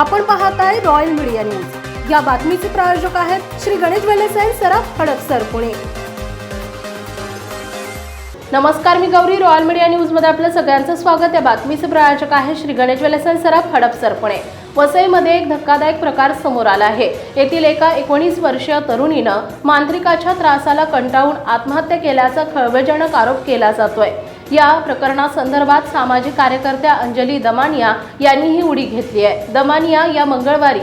आपण पाहत आहे रॉयल मीडिया न्यूज या बातमीचे प्रायोजक आहेत श्री गणेश वेलेसाई सराफ हडपसर पुणे. नमस्कार मी गौरी. रॉयल मीडिया न्यूजमध्ये आपलं सगळ्यांचं स्वागत. या बातमीचे प्रायोजक आहे श्री गणेश वेलेसाई सराफ हडपसर पुणे. वसईमध्ये एक धक्कादायक प्रकार समोर आला आहे. येथील एका एकोणीस वर्षीय तरुणीनं मांत्रिकाच्या त्रासाला कंटाळून आत्महत्या केल्याचा खळबळजनक आरोप केला जातोय. या प्रकरणासंदर्भात सामाजिक कार्यकर्त्या अंजली दमानिया यांनीही उडी घेतली आहे. दमानिया या मंगळवारी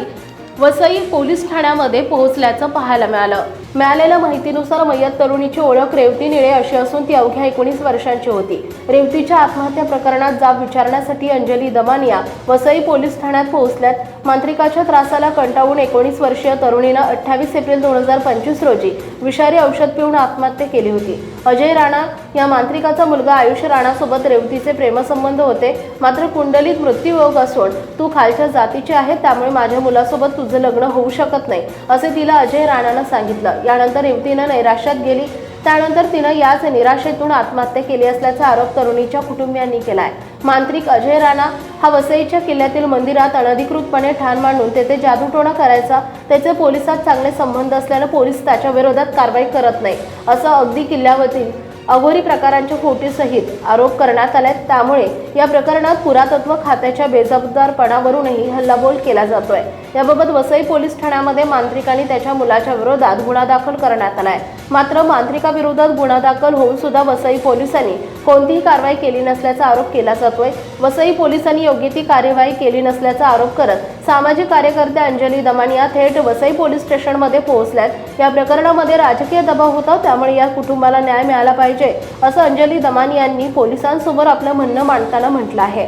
वसई पोलीस ठाण्यामध्ये पोहोचल्याचं पाहायला मिळालं. मिळालेल्या माहितीनुसार मयत तरुणीची ओळख रेवती निळे अशी असून ती अवघ्या एकोणीस वर्षांची होती. रेवतीच्या आत्महत्या प्रकरणात जाब विचारण्यासाठी अंजली दमानिया वसई पोलीस ठाण्यात पोहोचल्यात. मांत्रिकाच्या त्रासाला कंटाळून एकोणीस वर्षीय तरुणीनं अठ्ठावीस एप्रिल दोन हजार पंचवीस रोजी विषारी औषध पिऊन आत्महत्या केली होती. अजय राणा या मांत्रिकाचा मुलगा आयुष राणासोबत रेवतीचे प्रेमसंबंध होते. मात्र कुंडलीत मृत्यूयोग असून तू खालच्या जातीची आहे त्यामुळे माझ्या मुलासोबत तुझं लग्न होऊ शकत नाही असे तिला अजय राणानं सांगितलं. यानंतर युवतीनं नैराश्यात गेली. त्यानंतर तिनं याच निराशेतून आत्महत्या केली असल्याचा आरोप तरुणीच्या कुटुंबियांनी केलाय. मांत्रिक अजय राणा हा वसईच्या किल्ल्यातील मंदिरात अनधिकृतपणे ठाण मांडून तेथे जादूटोणा करायचा त्याचे पोलिसात चांगले संबंध असल्यानं पोलीस त्याच्या विरोधात कारवाई करत नाही असं अगदी किल्ल्यावरील अघोरी प्रकारांच्या फोटीसहित आरोप करण्यात आले त्यामुळे या प्रकरणात पुरातत्व खात्याच्या बेजबाबदारपणावरूनही हल्लाबोल केला जातोय. याबाबत वसई पोलीस ठाण्यामध्ये मांत्रिक आणि त्याच्या मुलाच्या विरोधात गुन्हा दाखल करण्यात आलाय मात्र मांत्रिकाविरोधात गुन्हा दाखल होऊन सुद्धा वसई पोलिसांनी कोणतीही कारवाई केली नसल्याचा आरोप केला जातोय. वसई पोलिसांनी योग्य ती कार्यवाही केली नसल्याचा आरोप करत सामाजिक कार्यकर्त्या अंजली दमानिया थेट वसई पोलीस स्टेशनमध्ये पोहोचल्यात. या प्रकरणामध्ये राजकीय दबाव होता त्यामुळे या कुटुंबाला न्याय मिळाला पाहिजे असं अंजली दमानिया यांनी पोलिसांसमोर आपलं म्हणणं मांडताना म्हटलं आहे.